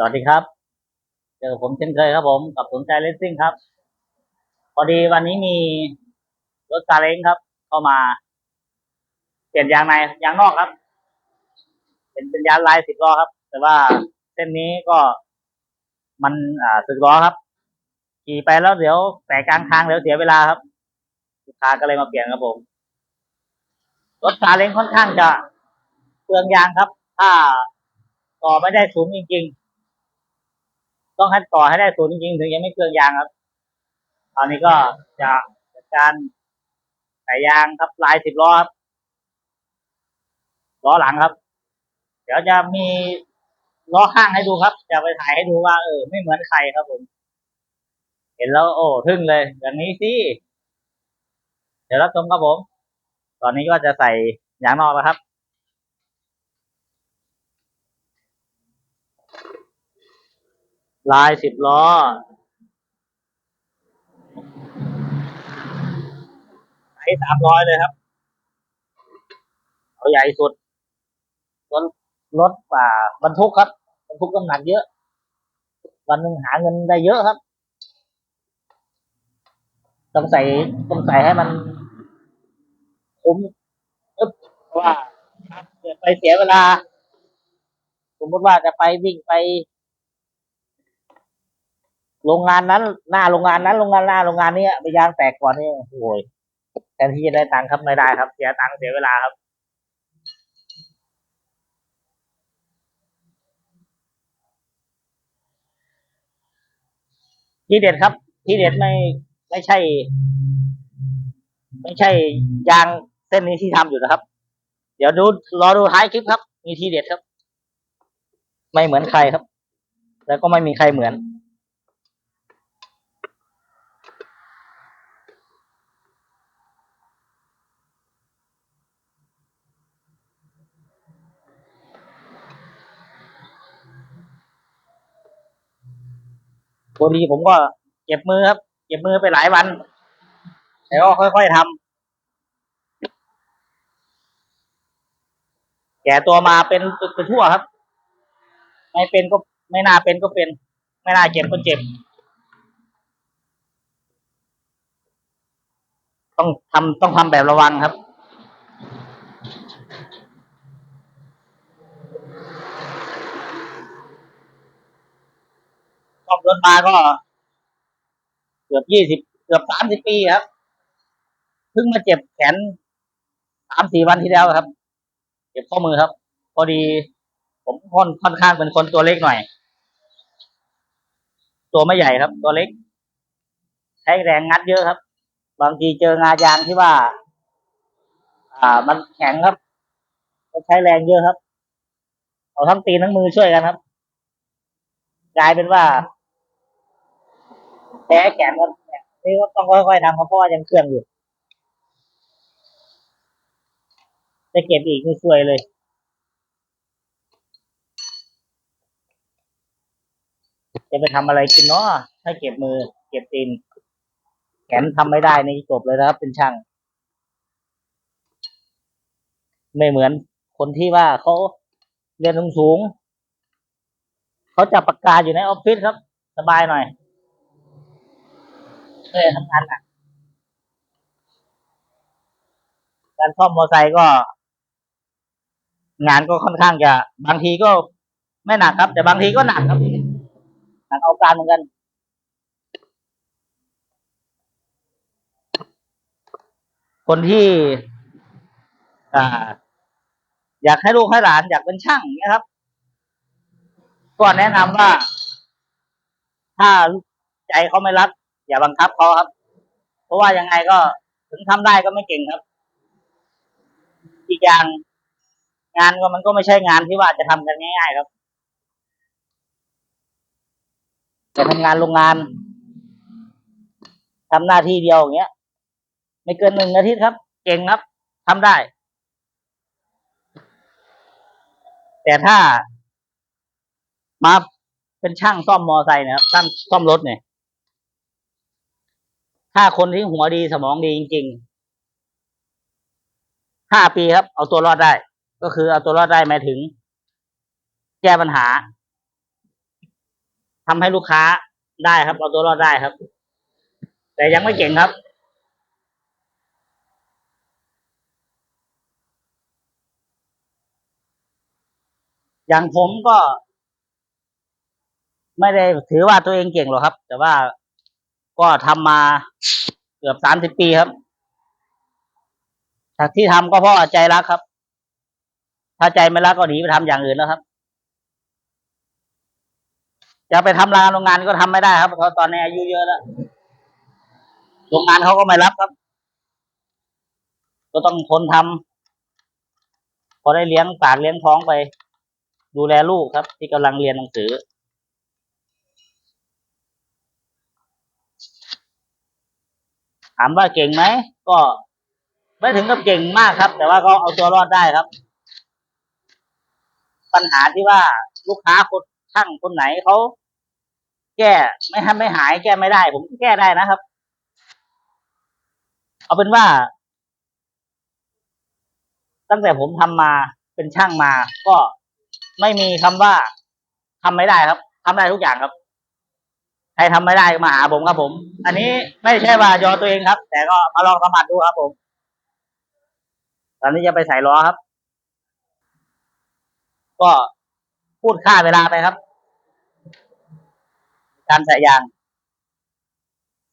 สวัสดีครับ เจอผมเช่นเคยครับผม กับสนใจเลสซิ่งครับ พอดีวันนี้มีรถซาเล้งครับ เข้ามา เปลี่ยนยางในยางนอกครับ เป็นเป็นยางลายสิบล้อครับ แต่ว่าเส้นนี้ก็มันอ่าสึกล้อครับ ขี่ไปแล้วเดี๋ยวแตกกลางทางเดี๋ยวเสียเวลาครับลูกค้าก็เลยมาเปลี่ยนครับผม รถซาเล้งค่อนข้างจะเปลืองยางครับ ถ้าต่อไม่ได้ศูนย์จริงๆ ต้องให้ต่อให้ได้ศูนย์จริงๆถึงจะไม่เปลืองยางครับ ตอนนี้ก็จะจัดการใส่ยางครับลายสิบล้อครับล้อหลังครับ เดี๋ยวจะมีล้อข้างให้ดูครับ จะไปถ่ายให้ดูว่า เออ ไม่เหมือนใครครับผม เห็นแล้วโอ้ทึ่งเลยอย่างนี้สิเดี๋ยวรับชมครับผม ตอนนี้ก็จะใส่ยางนอกแล้วครับ ลายสิบล้อใช้สามร้อยเลยครับเอาใหญ่สุดรถรถป่าบรรทุกครับบรรทุกน้ำหนักเยอะ วันหนึ่งหาเงินได้เยอะครับ ต้องใส่ต้องใส่ให้มันคุ้มเพราะว่าเกิดไปเสียเวลา สมมติว่าจะไปวิ่งไป โรงงานนั้น หน้าโรงงานนั้นโรงงานหน้าโรงงานนี้ไปยางแตกก่อนนี่โอ้ยแทนที่จะได้ตังค์ครับไม่ได้ครับ เสียตังค์เสียเวลาครับที่เด็ดครับ ที่เด็ดไม่ไม่ใช่ ไม่ใช่ยางเส้นนี้ที่ทำอยู่นะครับ เดี๋ยวดูรอดูท้ายคลิปครับ มีทีเด็ดครับ ไม่เหมือนใครครับ แล้วก็ไม่มีใครเหมือน พอดีผมก็เจ็บมือครับเจ็บมือไปหลายวัน แต่ก็ค่อยๆทำแก่ตัวมาเป็นเป็นทั่วครับ ไม่เป็นก็ไม่น่าเป็นก็เป็น ไม่น่าเจ็บก็เจ็บ ต้องทำต้องทำแบบระวังครับ อมรถมาก็ เกือบยี่สิบเกือบสามสิบปีครับเพิ่งมาเจ็บแขนสามสี่วันที่แล้วครับ เจ็บข้อมือครับ พอดี ผมค่อนค่อนข้างเป็นคนตัวเล็กหน่อย ตัวไม่ใหญ่ครับ ตัวเล็ก ใช้แรงงัดเยอะครับ บางทีเจองายางที่ว่า อ่า มันแข็งครับก็ใช้แรงเยอะครับ เอาทั้งตีนทั้งมือช่วยกันครับกลายเป็นว่า แพ้แขนครับนี่ก็ต้องค่อยๆทำเพราะว่ายังเครื่องอยู่จะเก็บอีกนี่ซวยเลยจะไปทำอะไรกินเนาะถ้าเก็บมือ เก็บตีนแขนทำไม่ได้นี่จบเลยนะครับ เป็นช่าง ไม่เหมือนคนที่ว่าเขาเรียนสูงๆเขาจับปากกาอยู่ในออฟฟิศครับ สบายหน่อย เคยทำงานหนักการซ่อมมอเตอร์ไซค์ก็ งานก็ค่อนข้างจะ บางทีก็ไม่หนักครับ แต่บางทีก็หนักครับหนักเอาการเหมือนกันคนที่อ่า อยากให้ลูกให้หลานอยากเป็นช่างเนี้ยครับ ก็แนะนำว่า ถ้าใจเขาไม่รัก อย่าบังคับเขาครับ เพราะว่ายังไงก็ถึงทำได้ก็ไม่เก่งครับ อีกอย่างงานก็มันก็ไม่ใช่งานที่ว่าจะทำกันง่ายๆครับจะทำงานโรงงานทำหน้าที่เดียวอย่างเงี้ย ไม่เกินหนึ่งอาทิตย์ครับ เก่งครับทำได้ แต่ถ้ามาเป็นช่างซ่อมมอไซค์นะครับช่างซ่อมรถเนี่ย ถ้าคนที่หัวดีสมองดีจริงๆห้าปีครับ เอาตัวรอดได้ ก็คือเอาตัวรอดได้หมายถึง แก้ปัญหาทำให้ลูกค้าได้ครับ เอาตัวรอดได้ครับ แต่ยังไม่เก่งครับอย่างผมก็ ไม่ได้ถือว่าตัวเองเก่งหรอกครับ แต่ว่า ก็ทำมาเกือบสามสิบปีครับที่ทำก็เพราะใจรักครับ ถ้าใจไม่รักก็หนีไปทำอย่างอื่นแล้วครับจะไปทำงานโรงงานก็ทำไม่ได้ครับเพราะตอนนี้อายุเยอะแล้วโรงงานเขาก็ไม่รับครับ ก็ต้องทนทำพอได้เลี้ยงปากเลี้ยงท้องไป ดูแลลูกครับ ที่กำลังเรียนหนังสือ ถามว่าเก่งไหมก็ ไม่ถึงกับเก่งมากครับ แต่ว่าก็เอาตัวรอดได้ครับ ปัญหาที่ว่าลูกค้าคนช่างคนไหนเขาแก้ไม่ทำไม่หายแก้ไม่ได้ ผมแก้ได้นะครับ เอาเป็นว่า ตั้งแต่ผมทำมาเป็นช่างมา ก็ไม่มีคำว่าทำไม่ได้ครับทำได้ทุกอย่างครับ ใครทำไม่ได้ก็มาหาผมครับผม อันนี้ไม่ใช่ว่ายอตัวเองครับ แต่ก็มาลองสัมผัสดูครับผม ตอนนี้จะไปใส่ล้อครับ ก็พูดค่าเวลาไปครับ การใส่ยาง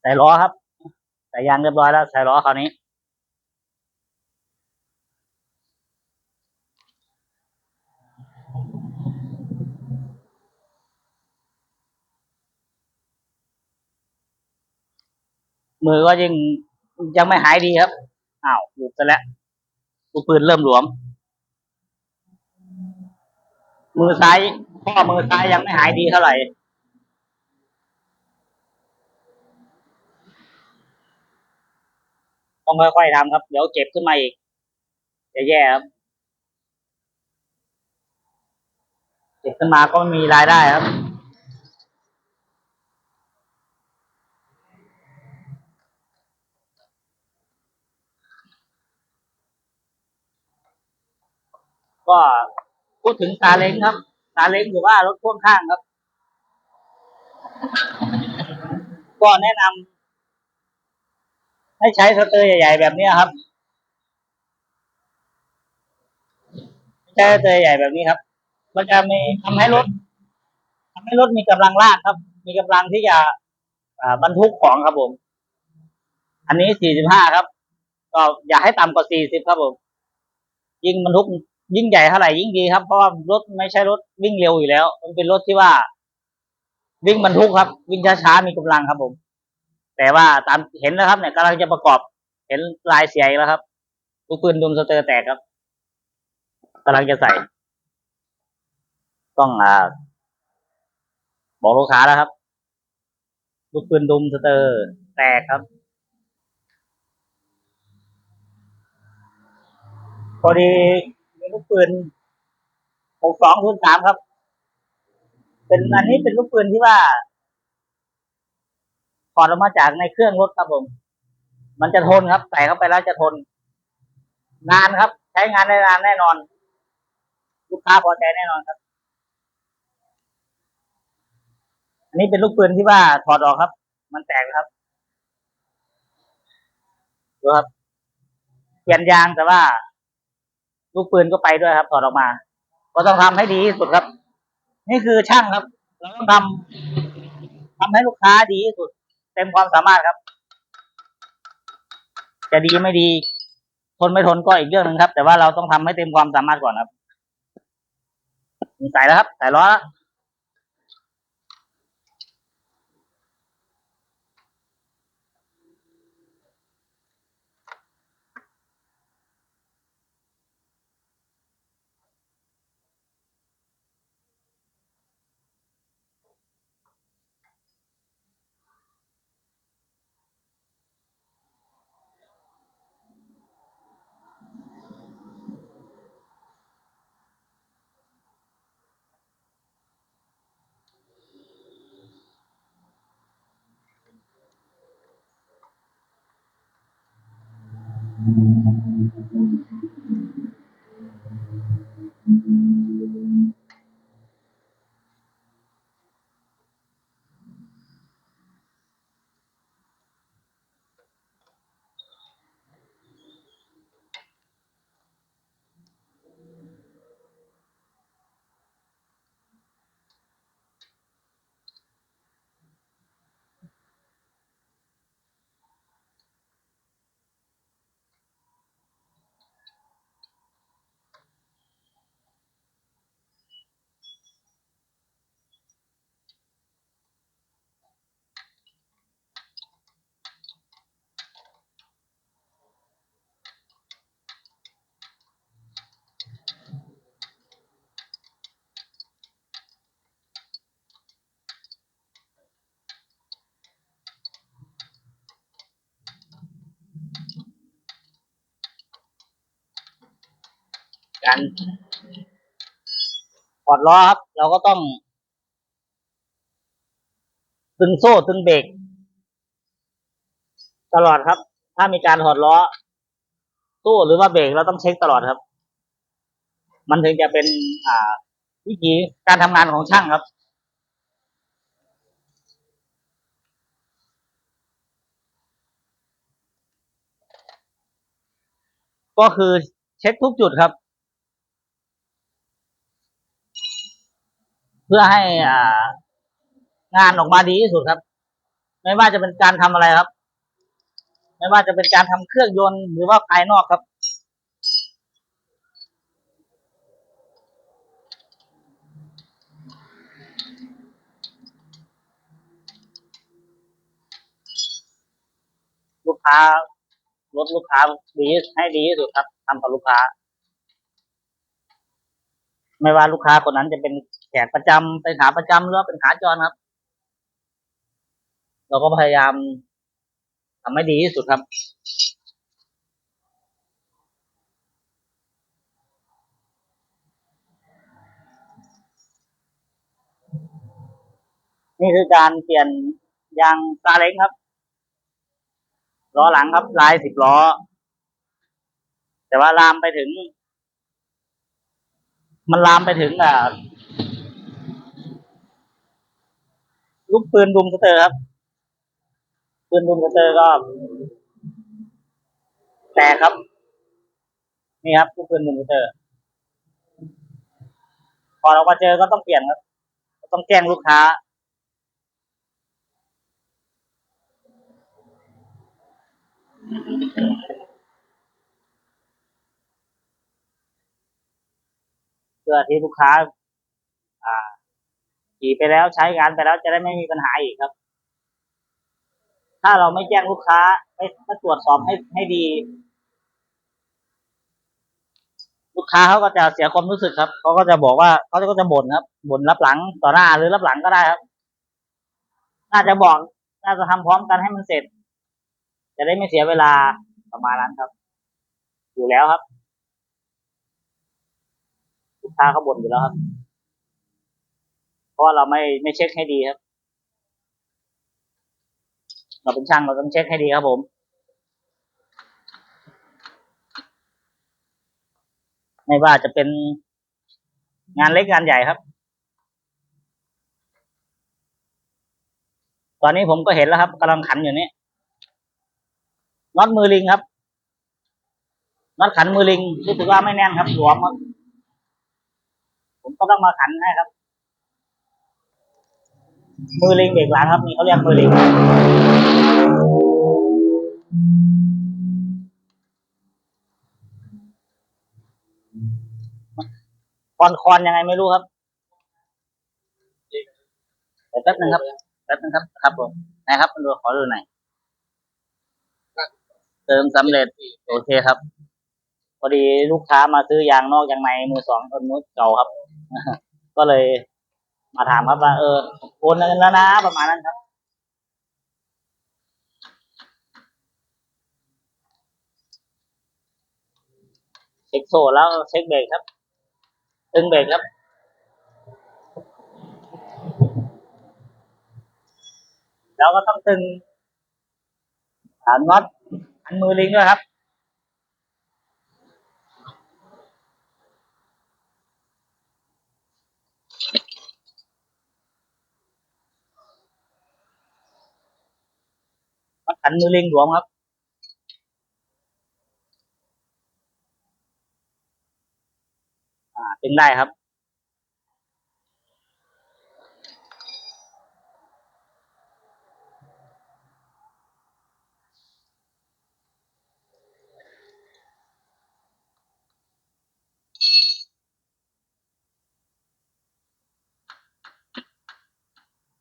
ใส่ล้อครับ ใส่ยางเรียบร้อยแล้ว ใส่ล้อคราวนี้ มือก็ยังยังไม่หายดีครับอ้าวหลุดซะแล้วลูกปืนเริ่มหลวม มือซ้ายข้อมือซ้ายยังไม่หายดีเท่าไหร่ต้องค่อยๆทำครับ เดี๋ยวเจ็บขึ้นมาอีก จะแย่ครับ เจ็บขึ้นมาก็ไม่มีรายได้ครับ ก็พูดถึงซาเล้งครับซาเล้งหรือว่ารถพ่วงข้างครับ ก็แนะนำให้ใช้สเตอร์ใหญ่ ๆ แบบเนี้ครับ ใช้สเตอร์ใหญ่แบบนี้ครับ มันจะมีทำให้รถทำให้รถมีกำลังลากครับ มีกำลังที่จะบรรทุกของครับผม อันนี้ 45 ครับ ก็อย่าให้ต่ำกว่า 40 ครับผม ยิ่งบรรทุก ยิ่งใหญ่เท่าไหร่ยิ่งดีครับ เพราะว่ารถไม่ใช่รถวิ่งเร็วอยู่แล้ว มันเป็นรถที่ว่า วิ่งบรรทุกครับ วิ่งช้าๆมีกำลังครับผม แต่ว่าตามเห็นแล้วครับเนี่ยกำลังจะประกอบ เห็นลายเสียแล้วครับลูกปืนดุมสเตอร์แตกครับกำลังจะใส่ ต้องอ่าบอกลูกค้าแล้วครับลูกปืนดุมสเตอร์แตกครับพอดี มีลูกปืนหกสองศูนย์สามครับ เป็นอันนี้เป็นลูกปืนที่ว่าถอดออกมาจากในเครื่องรถครับผม มันจะทนครับ ใส่เข้าไปแล้วจะทน นานครับ ใช้งานได้นานแน่นอน ลูกค้าพอใจแน่นอนครับ อันนี้เป็นลูกปืนที่ว่าถอดออกครับ มันแตกครับดูครับเปลี่ยนยางแต่ว่า ลูกปืนก็ไปด้วยครับถอดออกมา ก็ต้องทำให้ดีที่สุดครับ นี่คือช่างครับ เราต้องทำทำให้ลูกค้าดีที่สุด เต็มความสามารถครับ จะดีไม่ดี ทนไม่ทนก็อีกเรื่องหนึ่งครับ แต่ว่าเราต้องทำให้เต็มความสามารถก่อนครับใส่แล้วครับใส่ล้อแล้ว การถอดล้อครับ เราก็ต้อง ตึงโซ่ตึงเบรกตลอดครับ ถ้ามีการถอดล้อตู้หรือว่าเบรกเราต้องเช็คตลอดครับ มันถึงจะเป็นอ่าวิธีการทำงานของช่างครับก็คือเช็คทุกจุดครับ เพื่อให้อ่างานออกมาดีที่สุดครับ ไม่ว่าจะเป็นการทำอะไรครับ ไม่ว่าจะเป็นการทำเครื่องยนต์หรือว่าภายนอกครับลูกค้ารถลูกค้าดีให้ดีที่สุดครับทำกับลูกค้า ไม่ว่าลูกค้าคนนั้นจะเป็นแขกประจำเป็นขาประจำหรือว่าเป็นขาจรครับ เราก็พยายามทำให้ดีที่สุดครับนี่คือการเปลี่ยนยางซาเล้งครับล้อหลังครับลายสิบล้อ แต่ว่าลามไปถึง มันลามไปถึงอ่าลูกปืนดุมสเตอร์ครับ ปืนดุมสเตอร์ก็แตกครับ นี่ครับลูกปืนดุมสเตอร์ พอเรามาเจอก็ต้องเปลี่ยนครับ ต้องแจ้งลูกค้า พื่อที่ลูกค้า อ่าขี่ไปแล้วใช้งานไปแล้วจะได้ไม่มีปัญหาอีกครับ ถ้าเราไม่แจ้งลูกค้าไม่ไม่ตรวจสอบให้ให้ดี ลูกค้าเขาก็จะเสียความรู้สึกครับเขาก็จะบอกว่าเขาก็จะบ่นครับบ่นรับหลังต่อหน้าหรือรับหลังก็ได้ครับ น่าจะบอก น่าจะทำพร้อมกันให้มันเสร็จ จะได้ไม่เสียเวลาประมาณนั้นครับ อยู่แล้วครับ ค้าเขาบ่นอยู่แล้วครับ เพราะว่าเราไม่ไม่เช็คให้ดีครับ เราเป็นช่างเราต้องเช็คให้ดีครับผมไม่ว่าจะเป็นงานเล็กงานใหญ่ครับ ตอนนี้ผมก็เห็นแล้วครับกำลังขันอยู่นี่น็อตมือลิงครับน็อตขันมือลิงรู้สึกว่าไม่แน่นครับหลวมครับ ผมก็ต้องมาขันให้ครับ มือลิงเบรกหลังครับนี่เขาเรียกมือลิงคอนคอนยังไงไม่รู้ครับแป๊บนึงครับแป๊บนึงครับ ครับผมนะครับดูขอดูหน่อยเติมสำเร็จ โอเคครับ พอดีลูกค้ามาซื้อยางนอกยางในมือสองต้นมือเก่าครับ ก็เลยมาถามครับว่าเออโอนเงินแล้วนะประมาณนั้นครับ เช็คโซ่แล้วเช็คเบรกครับ ตึงเบรกครับแล้วก็ต้องตึงฐานน็อตอันมือลิงด้วยครับ ขันมือลิงหลวมครับ อ่าตึงได้ครับ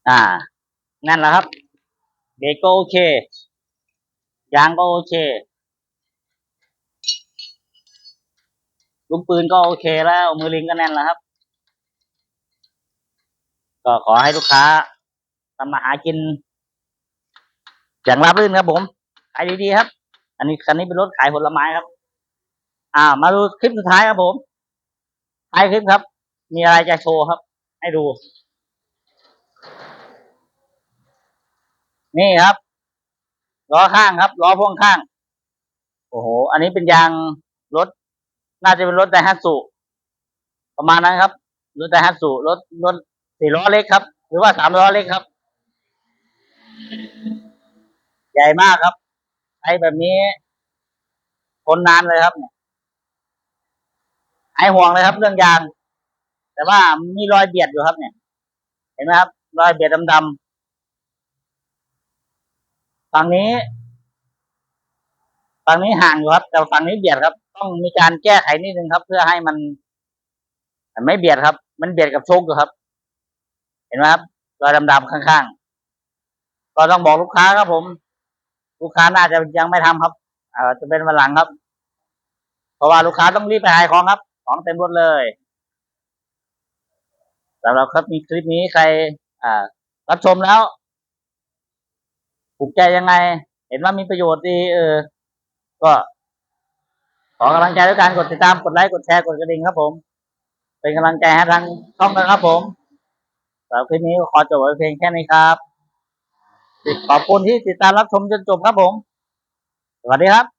อ่า นั่นแหละครับ เบรกก็โอเค ยางก็โอเค ลูกปืนก็โอเคแล้ว มือลิงก็แน่นแล้วครับ ก็ขอให้ลูกค้าทำมาหากินอย่างราบรื่นครับผมขายดีๆครับ อันนี้คันนี้เป็นรถขายผลไม้ครับ อ่า มาดูคลิปสุดท้ายครับผมท้ายคลิปครับ มีอะไรจะโชว์ครับ ให้ดู นี่ครับ ล้อข้างครับล้อพ่วงข้าง โอ้โห อันนี้เป็นยางรถ น่าจะเป็นรถไดฮัตสุประมาณนั้นครับรถไดฮัตสุรถรถสี่ล้อเล็กครับ หรือว่าสามล้อเล็กครับ ใหญ่มากครับใช้แบบนี้ทนนานเลยครับเนี่ยหายห่วงเลยครับ เรื่องยาง แต่ว่ามีรอยเบียดอยู่ครับเนี่ย เห็นไหมครับ รอยเบียดดำๆ ฝั่งนี้ ฝั่งนี้ห่างอยู่ครับ แต่ฝั่งนี้เบียดครับ ต้องมีการแก้ไขนิดนึงครับ เพื่อให้มันไม่เบียดครับ มันเบียดกับโชคอยู่ครับ เห็นไหมครับรอยดำๆข้างๆ ก็ต้องบอกลูกค้าครับผม ลูกค้าน่าจะยังไม่ทำครับเออจะเป็นวันหลังครับ เพราะว่าลูกค้าต้องรีบไปหายของครับ ของเต็มรถเลยสำหรับครับมีคลิปนี้ใคร อ่า รับชมแล้ว ปลูกใจยังไง เห็นว่ามีประโยชน์ดีเออ ก็ ขอกำลังใจด้วยการกดติดตามกดไลค์กดแชร์กดกระดิ่งครับผม เป็นกำลังใจให้ทางช่องนะครับผมสำหรับคลิปนี้ขอจบไว้เพียงแค่นี้ครับขอบคุณที่ติดตามรับชมจนจบครับผม สวัสดีครับ